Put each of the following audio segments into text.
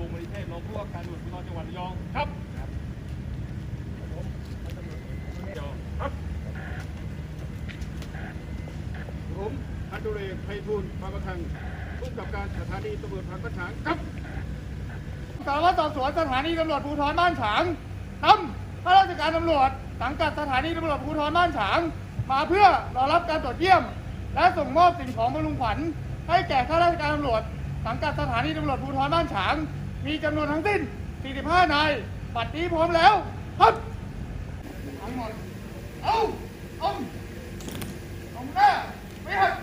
บริเทศรองผู้ว่าการตำรวจภูธรจังหวัดระยองครับผมพันตำรวจเอกระยองครับผมพันตุเรศไพฑูรย์มาประทังผู้กำกับการสถานีตำรวจทางกระฉางครับสารวัตรสอบสวนสถานีตำรวจภูธรบ้านฉางทำข้าราชการตำรวจสังกัดสถานีตำรวจภูธรบ้านฉาง มาเพื่อรอรับการตรวจเยี่ยม และส่งมอบสิ่งของบำรุงขวัญให้แก่ข้าราชการตำรวจสังกัดสถานีตำรวจภูธรบ้านฉาง มีจำนวนทั้งสิ้น 45 นายบัดนี้พร้อมแล้วครับทั้งหมด เอาเอาเอาหน้าไม่หัก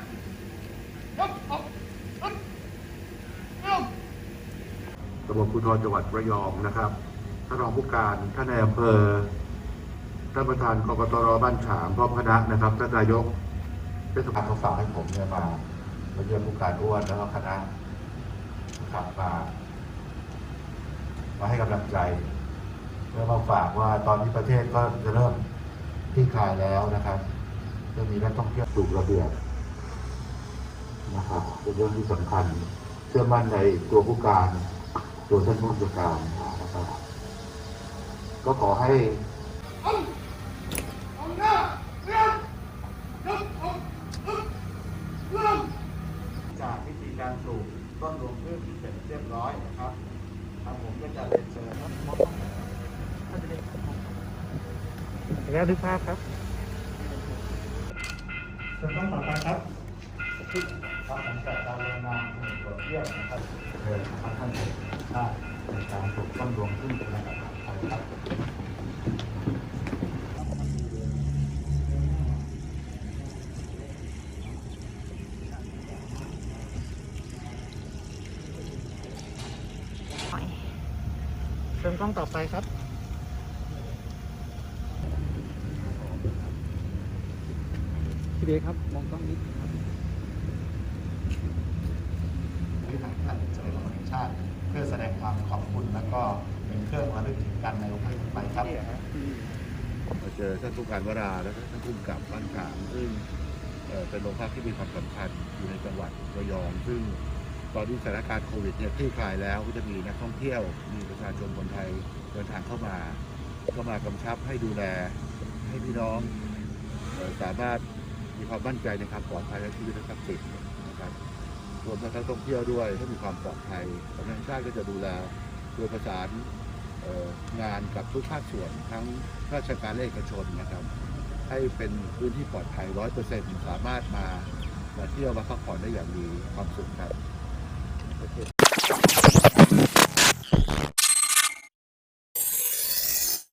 ยกเอาเอาเอาตำรวจภูธรจังหวัดระยองนะครับท่านรองผู้การท่านนายอำเภอท่านประธานกกตรบ้านฉางพร้อมคณะนะครับท่านนายกเทศบาลเขาฝากให้ผมเนี่ยมามาเยี่ยมผู้การอ้วนแล้วก็คณะนะครับมา มาให้กำลังใจแล้วมาฝากว่าตอนนี้ประเทศก็จะเริ่มคลี่คลายแล้วนะครับจะมีนักท่องเที่ยวถูกระเบียบนะครับเป็นเรื่องที่สำคัญ เชื่อมั่นในตัวผู้การ ตัวท่านผู้จัดการนะครับก็ขอให้จากวิธีการสูบต้นรวงพึ่เสร็จเรียบร้อยนะครับ แล้วดูภาพครับจะต้องต่อไปครับที่ทำหลังจากการลงนามในตรวจเยี่ยมนะครับเดินทางท่านเอกชาติในการปลูกต้นรวงพึ่งในประเทศไทยครับ เริ่มกล้องต่อไปครับพี่เดครับ มองกล้องนิดครับที่ทางท่านเฉลิมพระเกียรติชาติ เพื่อแสดงความขอบคุณแล้วก็เป็นเครื่องระลึกถึงกันในโอกาสต่อไปครับมาเจอท่านผู้การวราและท่านผู้กำกับบ้านกลางซึ่งเอ่อเป็นโรงพักที่มีความสำคัญอยู่ในจังหวัดระยองซึ่ง ตอนที่สถานการณ์โควิดเนี่ยคลี่คลายแล้วก็จะมีนักท่องเที่ยวมีประชาชนคนไทยเดินทางเข้ามาก็มากำชับให้ดูแลให้พี่น้องสามารถมีความมั่นใจในความปลอดภัยและชีวิตและทรัพย์สินนะครับรวมทั้งนักท่องเที่ยวด้วยให้มีความปลอดภัยสำนักงานชาติก็จะดูแลโดยประสานงานกับทุกภาคส่วนทั้งราชการและเอกชนนะครับ ให้เป็นพื้นที่ปลอดภัยร้อยเปอร์เซ็นต์สามารถมามาเที่ยวมาพักผ่อนได้อย่างมีความสุขครับ